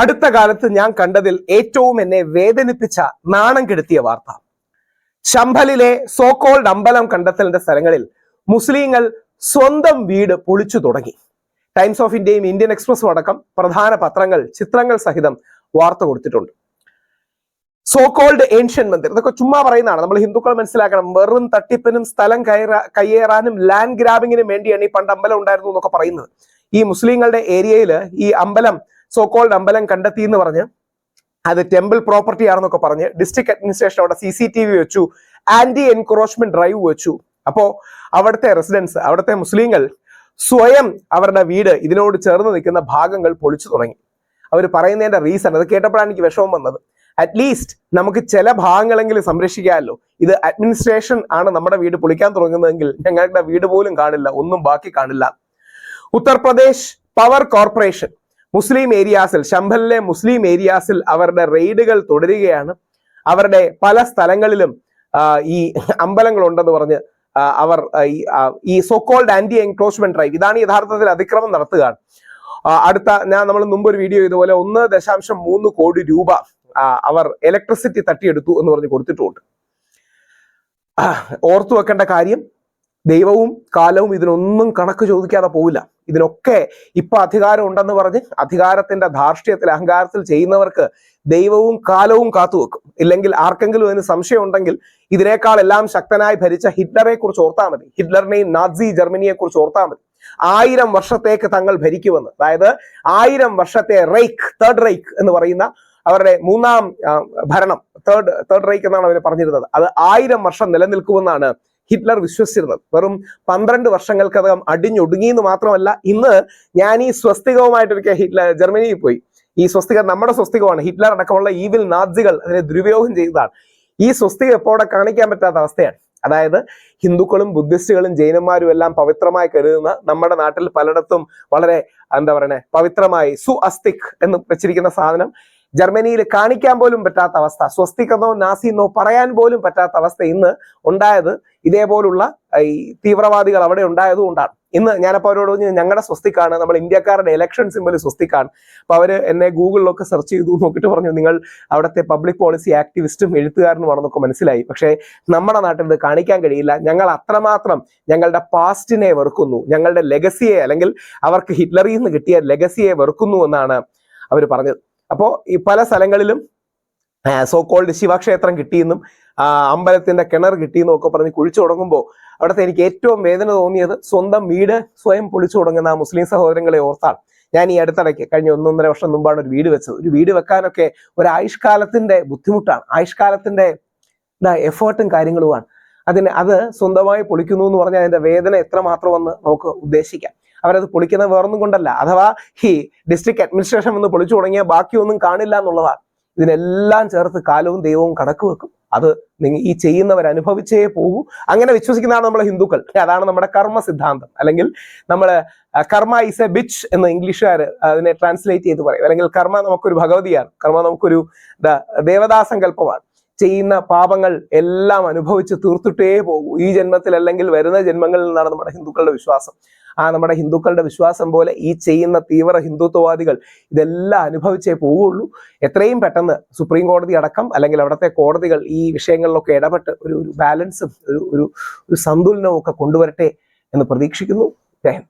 അടുത്ത കാലത്ത് ഞാൻ കണ്ടതിൽ ഏറ്റവും എന്നെ വേദനിപ്പിച്ച നാണം കെടുത്തിയ വാർത്ത. ശംഭലിലെ സോക്കോൾഡ് അമ്പലം കണ്ടെത്തലിന്റെ സ്ഥലങ്ങളിൽ മുസ്ലിങ്ങൾ സ്വന്തം വീട് പൊളിച്ചു തുടങ്ങി. ടൈംസ് ഓഫ് ഇന്ത്യയും ഇന്ത്യൻ എക്സ്പ്രസും അടക്കം പ്രധാന പത്രങ്ങൾ ചിത്രങ്ങൾ സഹിതം വാർത്ത കൊടുത്തിട്ടുണ്ട്. സോക്കോൾഡ് ഏൻഷ്യൻ മന്ദിർ ഇതൊക്കെ ചുമ്മാ പറയുന്നതാണ്. നമ്മൾ ഹിന്ദുക്കൾ മനസ്സിലാക്കണം വെറും തട്ടിപ്പിനും സ്ഥലം കയറാ കയ്യേറാനും ലാൻഡ് ഗ്രാബിങ്ങിനും വേണ്ടിയാണ് ഈ പണ്ട് അമ്പലം ഉണ്ടായിരുന്നു എന്നൊക്കെ പറയുന്നത്. ഈ മുസ്ലിങ്ങളുടെ ഏരിയയിൽ ഈ അമ്പലം സോക്കോൾഡ് അമ്പലം കണ്ടെത്തി എന്ന് പറഞ്ഞ് അത് ടെമ്പിൾ പ്രോപ്പർട്ടി ആണെന്നൊക്കെ പറഞ്ഞ് ഡിസ്ട്രിക്ട് അഡ്മിനിസ്ട്രേഷൻ അവിടെ സി സി ടി വി വെച്ചു ആന്റി എൻക്രോച്ച്മെന്റ് ഡ്രൈവ് വെച്ചു. അപ്പോ അവിടുത്തെ റെസിഡൻസ് അവിടുത്തെ മുസ്ലിങ്ങൾ സ്വയം അവരുടെ വീട് ഇതിനോട് ചേർന്ന് നിൽക്കുന്ന ഭാഗങ്ങൾ പൊളിച്ചു തുടങ്ങി. അവർ പറയുന്നതിന്റെ റീസൺ അത് കേട്ടപ്പോഴാണ് എനിക്ക് വിഷമം വന്നത്. അറ്റ്ലീസ്റ്റ് നമുക്ക് ചില ഭാഗങ്ങളെങ്കിലും സംരക്ഷിക്കാമല്ലോ. ഇത് അഡ്മിനിസ്ട്രേഷൻ ആണ് നമ്മുടെ വീട് പൊളിക്കാൻ തുടങ്ങുന്നതെങ്കിൽ ഞങ്ങളുടെ വീട് പോലും കാണില്ല ഒന്നും ബാക്കി കാണില്ല. ഉത്തർപ്രദേശ് പവർ കോർപ്പറേഷൻ മുസ്ലിം ഏരിയാസിൽ ശംഭലിലെ മുസ്ലിം ഏരിയാസിൽ അവരുടെ റെയ്ഡുകൾ തുടരുകയാണ്. അവരുടെ പല സ്ഥലങ്ങളിലും ഈ അമ്പലങ്ങൾ ഉണ്ടെന്ന് പറഞ്ഞ് അവർ ഈ സോക്കോൾഡ് ആന്റി എൻക്രോച്ച്മെന്റ് ഡ്രൈവ് ഇതാണ് യഥാർത്ഥത്തിൽ അതിക്രമം നടത്തുകയാണ്. അടുത്ത ഞാൻ നമ്മൾ മുമ്പ് ഒരു വീഡിയോ ഇതുപോലെ ഒന്ന് ദശാംശം മൂന്ന് കോടി രൂപ അവർ ഇലക്ട്രിസിറ്റി തട്ടിയെടുത്തു എന്ന് പറഞ്ഞ് കൊടുത്തിട്ടുണ്ട്. ഓർത്തു വെക്കേണ്ട കാര്യം ദൈവവും കാലവും ഇതിനൊന്നും കണക്ക് ചോദിക്കാതെ പോവില്ല. ഇതിനൊക്കെ ഇപ്പൊ അധികാരം ഉണ്ടെന്ന് പറഞ്ഞ് അധികാരത്തിന്റെ ധാർഷ്ട്യത്തിൽ അഹങ്കാരത്തിൽ ചെയ്യുന്നവർക്ക് ദൈവവും കാലവും കാത്തുവെക്കും ഇല്ലെങ്കിൽ ആർക്കെങ്കിലും അതിന് സംശയം ഉണ്ടെങ്കിൽ ഇതിനേക്കാൾ എല്ലാം ശക്തനായി ഭരിച്ച ഹിറ്റ്ലറെ കുറിച്ച് ഓർത്താൽ മതി. ഹിറ്റ്ലറിനെയും നാസി ജർമ്മനിയെ കുറിച്ച് ഓർത്താൽ മതി. ആയിരം വർഷത്തേക്ക് തങ്ങൾ ഭരിക്കുമെന്ന്. അതായത് ആയിരം വർഷത്തെ റൈക്ക് തേർഡ് റൈക്ക് എന്ന് പറയുന്ന അവരുടെ മൂന്നാം ഭരണം. തേർഡ് തേർഡ് റൈക്ക് എന്നാണ് അവർ പറഞ്ഞിരുന്നത്. അത് ആയിരം വർഷം നിലനിൽക്കുമെന്നാണ് ഹിറ്റ്ലർ വിശ്വസിച്ചിരുന്നത്. വെറും പന്ത്രണ്ട് വർഷങ്ങൾക്കകം അടിഞ്ഞൊടുങ്ങി എന്ന് മാത്രമല്ല ഇന്ന് ഞാൻ ഈ സ്വസ്തികവുമായിട്ടൊരിക്കൽ ഹിറ്റ്ലർ ജർമ്മനിയിൽ പോയി. ഈ സ്വസ്തിക നമ്മുടെ സ്വസ്തികമാണ്. ഹിറ്റ്ലർ അടക്കമുള്ള ഈവിൽ നാസികൾ അതിനെ ദുരുപയോഗം ചെയ്തതാണ്. ഈ സ്വസ്തിക അവിടെ കാണിക്കാൻ പറ്റാത്ത അവസ്ഥയാണ്. അതായത് ഹിന്ദുക്കളും ബുദ്ധിസ്റ്റുകളും ജൈനന്മാരും എല്ലാം പവിത്രമായി കരുതുന്ന നമ്മുടെ നാട്ടിൽ പലയിടത്തും വളരെ എന്താ പറയണേ പവിത്രമായി സു അസ്തിക് എന്ന് വെച്ചിരിക്കുന്ന സാധനം ജർമ്മനിയിൽ കാണിക്കാൻ പോലും പറ്റാത്ത അവസ്ഥ. സ്വസ്തികെന്നോ നാസിന്നോ പറയാൻ പോലും പറ്റാത്ത അവസ്ഥ ഇന്ന് ഉണ്ടായത്. ഇതേപോലുള്ള ഈ തീവ്രവാദികൾ അവിടെ ഉണ്ടായതുകൊണ്ടാണ് ഇന്ന് ഞാനപ്പോൾ അവരോട് പറഞ്ഞു ഞങ്ങളുടെ സ്വസ്തിക്കാണ്. നമ്മൾ ഇന്ത്യക്കാരുടെ ഇലക്ഷൻ സിമ്പിൾ സ്വസ്തിക്കാണ്. അപ്പൊ അവർ എന്നെ ഗൂഗിളിലൊക്കെ സെർച്ച് ചെയ്തു നോക്കിയിട്ട് പറഞ്ഞു നിങ്ങൾ അവിടുത്തെ പബ്ലിക് പോളിസി ആക്ടിവിസ്റ്റും എഴുത്തുകാരനുമാണെന്നൊക്കെ മനസ്സിലായി. പക്ഷേ നമ്മുടെ നാട്ടിൽ ഇത് കാണിക്കാൻ കഴിയില്ല. ഞങ്ങൾ അത്രമാത്രം ഞങ്ങളുടെ പാസ്റ്റിനെ വെറുക്കുന്നു. ഞങ്ങളുടെ ലെഗസിയെ അല്ലെങ്കിൽ അവർക്ക് ഹിറ്റ്ലറിൽ നിന്ന് കിട്ടിയ ലെഗസിയെ വെറുക്കുന്നു എന്നാണ് അവർ പറഞ്ഞത്. അപ്പോൾ ഈ പല സ്ഥലങ്ങളിലും സോ കോൾഡ് ശിവക്ഷേത്രം കിട്ടിയെന്നും അമ്പലത്തിന്റെ കിണർ കിട്ടിയെന്നും ഒക്കെ പറഞ്ഞ് കുഴിച്ചു തുടങ്ങുമ്പോൾ അവിടുത്തെ എനിക്ക് ഏറ്റവും വേദന തോന്നിയത് സ്വന്തം വീട് സ്വയം പൊളിച്ചു തുടങ്ങുന്ന ആ മുസ്ലിം സഹോദരങ്ങളെ ഓർത്താണ് ഞാൻ ഈ അടുത്തിടയ്ക്ക് കഴിഞ്ഞ ഒന്നൊന്നര വർഷം മുമ്പാണ് ഒരു വീട് വെച്ചത്. ഒരു വീട് വെക്കാനൊക്കെ ഒരു ആയുഷ്കാലത്തിന്റെ ബുദ്ധിമുട്ടാണ്. ആയുഷ്കാലത്തിന്റെ എഫേർട്ടും കാര്യങ്ങളുമാണ്. അതിന് അത് സ്വന്തമായി പൊളിക്കുന്നു എന്ന് പറഞ്ഞാൽ അതിന്റെ വേദന എത്ര മാത്രമെന്ന് നമുക്ക് ഉദ്ദേശിക്കാം. അവരത് പൊളിക്കുന്നത് വേറൊന്നും കൊണ്ടല്ല. അഥവാ ഈ ഡിസ്ട്രിക്ട് അഡ്മിനിസ്ട്രേഷൻ വന്ന് പൊളിച്ചു തുടങ്ങിയാൽ ബാക്കിയൊന്നും കാണില്ല എന്നുള്ളതാണ്. ഇതിനെല്ലാം ചേർത്ത് കാലവും ദൈവവും കണക്ക് വെക്കും. അത് നിങ്ങൾ ഈ ചെയ്യുന്നവർ അനുഭവിച്ചേ പോകൂ. അങ്ങനെ വിശ്വസിക്കുന്നതാണ് നമ്മളെ ഹിന്ദുക്കൾ. അതാണ് നമ്മുടെ കർമ്മ സിദ്ധാന്തം. അല്ലെങ്കിൽ നമ്മൾ കർമ്മ ഈസ് എ ബിച്ച് എന്ന് ഇംഗ്ലീഷുകാർ അതിനെ ട്രാൻസ്ലേറ്റ് ചെയ്ത് പറയും. അല്ലെങ്കിൽ കർമ്മ നമുക്കൊരു ഭഗവതിയാണ്. കർമ്മ നമുക്കൊരു ദേവതാസങ്കല്പമാണ്. ചെയ്യുന്ന പാപങ്ങൾ എല്ലാം അനുഭവിച്ച് തീർത്തിട്ടേ പോകൂ. ഈ ജന്മത്തിൽ അല്ലെങ്കിൽ വരുന്ന ജന്മങ്ങളിൽ നിന്നാണ് നമ്മുടെ ഹിന്ദുക്കളുടെ വിശ്വാസം. ആ നമ്മുടെ ഹിന്ദുക്കളുടെ വിശ്വാസം പോലെ ഈ ചെയ്യുന്ന തീവ്ര ഹിന്ദുത്വവാദികൾ ഇതെല്ലാം അനുഭവിച്ചേ പോവുള്ളൂ എത്രയും പെട്ടെന്ന് സുപ്രീം കോടതി അടക്കം അല്ലെങ്കിൽ അവിടുത്തെ കോടതികൾ ഈ വിഷയങ്ങളിലൊക്കെ ഇടപെട്ട് ഒരു ഒരു ബാലൻസും ഒരു ഒരു സന്തുലനവും ഒക്കെ കൊണ്ടുവരട്ടെ എന്ന് പ്രതീക്ഷിക്കുന്നു. ജയ്